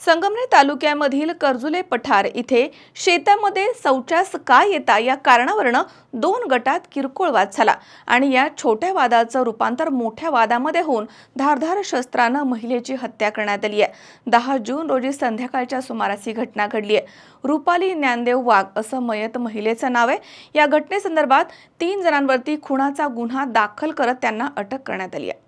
संगमनेर तालुक्यामधील कर्जुले पठार इथे शेतामध्ये शौचास का येता या कारणावरनं दोन गटात किरकोळ वाद झाला आणि या छोट्या वादाचं रूपांतर मोठ्या वादामध्ये होऊन धारधार शस्त्रानं महिलेची हत्या करण्यात आली आहे. दहा जून रोजी संध्याकाळच्या सुमारास ही घटना घडली आहे. रुपाली ज्ञानदेव वाघ असं मयत महिलेचं नाव आहे. या घटनेसंदर्भात तीन जणांवरती खुणाचा गुन्हा दाखल करत त्यांना अटक करण्यात आली आहे.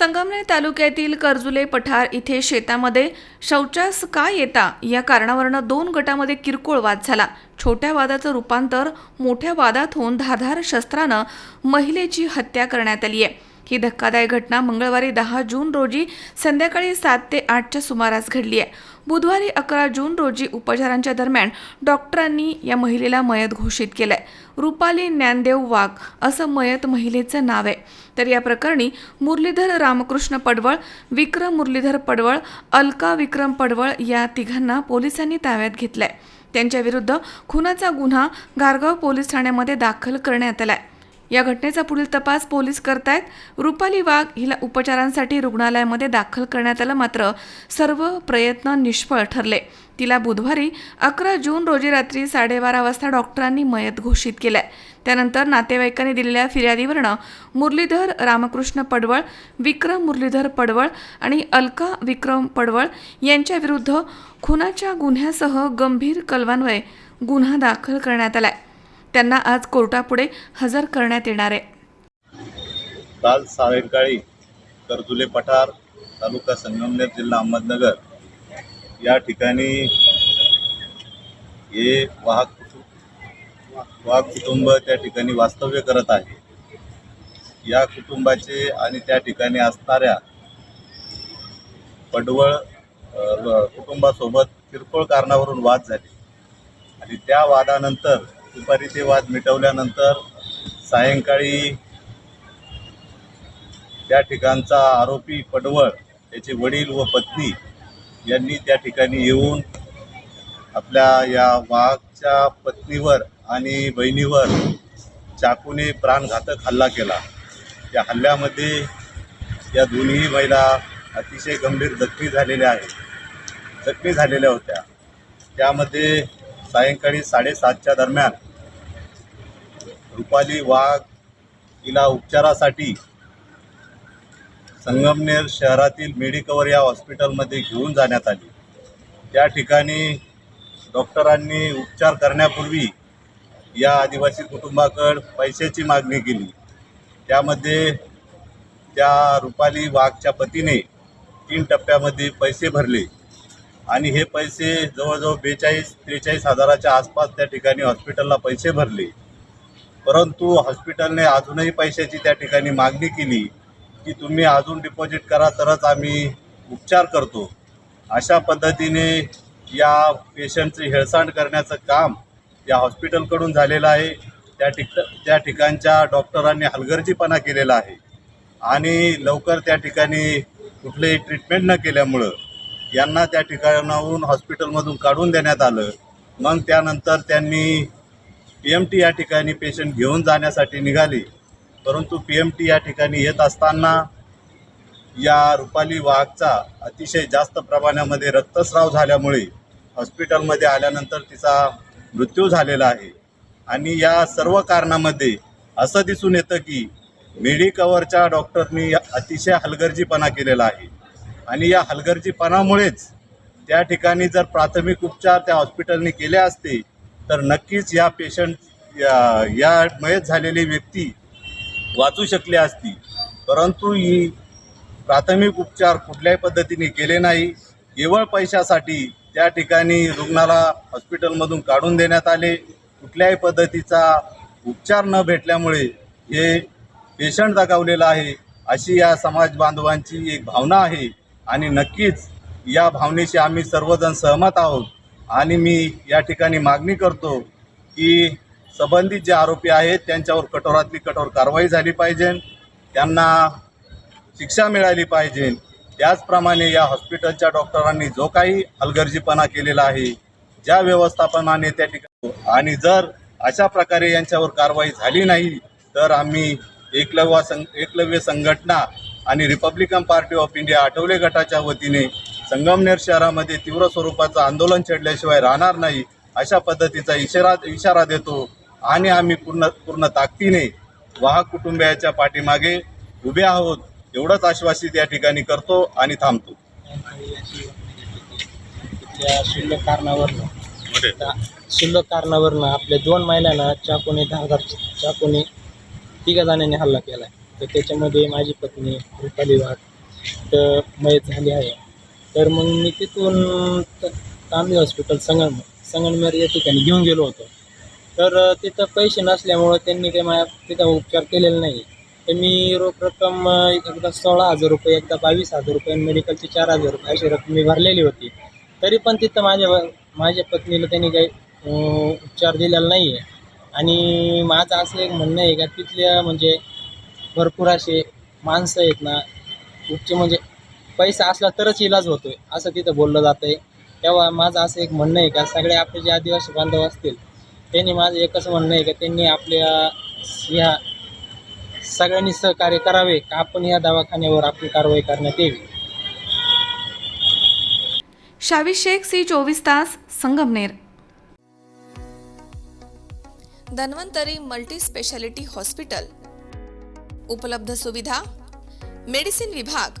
संगमनेर तालुक्यातील कर्जुले पठार इथे शेतामध्ये शौचास का येता या कारणावरनं दोन गटामध्ये किरकोळ वाद झाला. छोट्या वादाचं रूपांतर मोठ्या वादात होऊन धारधार शस्त्रानं महिलेची हत्या करण्यात आली आहे ही धक्कादायक घटना मंगळवारी दहा जून रोजी संध्याकाळी सात ते आठच्या सुमारास घडली आहे. बुधवारी अकरा जून रोजी उपचारांच्या दरम्यान डॉक्टरांनी या महिलेला मयत घोषित केलंय. रुपाली ज्ञानदेव वाघ असं मयत महिलेचं नाव आहे. तर या प्रकरणी मुरलीधर रामकृष्ण पडवळ विक्रम मुरलीधर पडवळ अलका विक्रम पडवळ या तिघांना पोलिसांनी ताब्यात घेतलंय. त्यांच्या विरुद्ध खुनाचा गुन्हा गारगाव पोलीस ठाण्यामध्ये दाखल करण्यात आलाय. या घटनेचा पुढील तपास पोलीस करतायत. रुपाली वाघ हिला उपचारांसाठी रुग्णालयामध्ये दाखल करण्यात आलं. मात्र सर्व प्रयत्न निष्फळ ठरले. तिला बुधवारी अकरा जून रोजी रात्री साडेबारा वाजता डॉक्टरांनी मयत घोषित केलंय. त्यानंतर नातेवाईकांनी दिलेल्या फिर्यादीवरनं मुरलीधर रामकृष्ण पडवळ विक्रम मुरलीधर पडवळ आणि अलका विक्रम पडवळ यांच्या विरुद्ध खुनाच्या गुन्ह्यासह गंभीर कलवान्वये गुन्हा दाखल करण्यात आलाय. त्यांना आज कोर्टापुढे हजर करण्यात येणार आहे. काल सायंकाळी कर्जुले पठार तालुका संगमनेर जिल्हा अहमदनगर या ठिकाणी हे वाहक कुटुंब वाहक कुटुंब त्या ठिकाणी वास्तव्य करत आहे. या कुटुंबाचे आणि त्या ठिकाणी असणाऱ्या पडवळ कुटुंबासोबत किरकोळ कारणावरून वाद झाले. आणि त्या वादानंतर दुपारी ते वाद मिटवल्यानंतर सायंकाळी त्या ठिकाणचा आरोपी पडवळ त्याचे वडील व पत्नी यांनी त्या ठिकाणी येऊन आपल्या या वाघच्या पत्नीवर आणि बहिणीवर चाकूने प्राणघातक हल्ला केला. या हल्ल्यामध्ये या दोन्ही महिला अतिशय गंभीर जखमी झालेल्या आहेत. जखमी झालेल्या होत्या. त्यामध्ये सायंकाळी साडेसातच्या दरम्यान रुपाली वाघ हिला उपचारासाठी संगमनेर शहरातील मेडिकवर या हॉस्पिटलमध्ये घेऊन जाण्यात आली. त्या ठिकाणी डॉक्टरांनी उपचार करण्यापूर्वी या आदिवासी कुटुंबाकडं पैशाची मागणी केली. त्यामध्ये त्या रुपाली वाघच्या पतीने तीन टप्प्यामध्ये पैसे भरले आणि हे पैसे जवळजवळ बेचाळीस त्रेचाळीस हजाराच्या आसपास त्या ठिकाणी हॉस्पिटलला पैसे भरले. परंतु हॉस्पिटलने अजूनही पैशाची त्या ठिकाणी मागणी केली की तुम्ही अजून डिपॉझिट करा तरच आम्ही उपचार करतो. अशा पद्धतीने या पेशंटची हेळसांड करण्याचं काम या हॉस्पिटलकडून झालेलं आहे. त्या ठिक त्या ठिकाणच्या डॉक्टरांनी हलगर्जीपणा केलेला आहे आणि लवकर त्या ठिकाणी कुठलेही ट्रीटमेंट न केल्यामुळं यांना त्या ठिकाणाहून हॉस्पिटलमधून काढून देण्यात आलं. मग त्यानंतर त्यांनी पी एम टी या ठिकाणी पेशंट घेऊन जाण्यासाठी निघाले. परंतु पी एम टी या ठिकाणी येत असताना या रुपाली वाघचा अतिशय जास्त प्रमाणामध्ये रक्तस्राव झाल्यामुळे हॉस्पिटलमध्ये आल्यानंतर तिचा मृत्यू झालेला आहे. आणि या सर्व कारणामध्ये असं दिसून येतं की मेडिकवरच्या डॉक्टरनी अतिशय हलगर्जीपणा केलेला आहे. आणि या हलगर्जीपणामुळेच त्या ठिकाणी जर प्राथमिक उपचार त्या हॉस्पिटलने केले असते तर नक्कीच या पेशंट या या मयत झालेली व्यक्ती वाचू शकली असती. परंतु ही प्राथमिक उपचार कुठल्याही पद्धतीने केले नाही. केवळ पैशासाठी त्या ठिकाणी रुग्णाला हॉस्पिटलमधून काढून देण्यात आले. कुठल्याही पद्धतीचा उपचार न भेटल्यामुळे हे पेशंट दगावलेलं आहे अशी या समाज बांधवांची एक भावना आहे. आणि नक्कीच या भावनेशी आम्ही सर्वजण सहमत आहोत. आणि मी या ठिकाणी मागणी करतो की संबंधित जे आरोपी आहेत त्यांच्यावर कठोरातली कठोर कारवाई झाली पाहिजे त्यांना शिक्षा मिळाली पाहिजे. त्याचप्रमाणे या हॉस्पिटलच्या डॉक्टरांनी जो काही हलगर्जीपणा केलेला आहे ज्या व्यवस्थापनाने त्या ठिकाणी आणि जर अशा प्रकारे यांच्यावर कारवाई झाली नाही तर आम्ही एकलव्य संघ एकलव्य संघटना आणि republican party of India Athawale गटाच्या वतीने संगमनेर शहरामध्ये तीव्र स्वरूपाचं आंदोलन छेडल्याशिवाय राहणार नाही अशा पद्धतीचा इशारा इशारा देतो आणि आम्ही पूर्ण पूर्ण ताकदीने वाहक कुटुंबियाच्या पाठीमागे उभे आहोत एवढंच आश्वासित या ठिकाणी करतो आणि थांबतो. त्या क्षुल्लक कारणावरनं शिल्लक कारणावरनं आपल्या दोन महिलांना चाकूने धारदार चाकूने तिघा जणांनी हल्ला केला आहे तर त्याच्यामध्ये माझी पत्नी रुपाली वाघ तर मयत झाली आहे. तर मग मी तिथून तांबे हॉस्पिटल संगम संगमनेर या ठिकाणी घेऊन गेलो होतो. तर तिथं पैसे नसल्यामुळं त्यांनी काही माझ्या तिथं उपचार केलेले नाही तर मी रोख रक्कम एकदा सोळा हजार रुपये एकदा बावीस हजार रुपये मेडिकलचे चार हजार रुपये अशी रक्कम मी भरलेली होती. तरी पण तिथं माझ्या माझ्या पत्नीला त्यांनी काही उपचार दिलेला नाही आहे आणि माझं असं एक म्हणणं आहे का तिथल्या म्हणजे भरपूर असे माणसं आहेत ना उपचे म्हणजे पैसा असला तरच इलाज होतोय असं तिथं बोललं जातं आहे तेव्हा माझं असं एक म्हणणं आहे का सगळे आपले जे आदिवासी बांधव असतील त्यांनी माझं एकच म्हणणं आहे का त्यांनी आपल्या ह्या सगळ्यांनी सहकार्य करावे का आपण या दवाखान्यावर आपली कारवाई करण्यात यावी? शावी शेख सी चोवीस तास Sangamner. Dhanvantari multi speciality hospital. उपलब्ध सुविधा मेडिसिन विभाग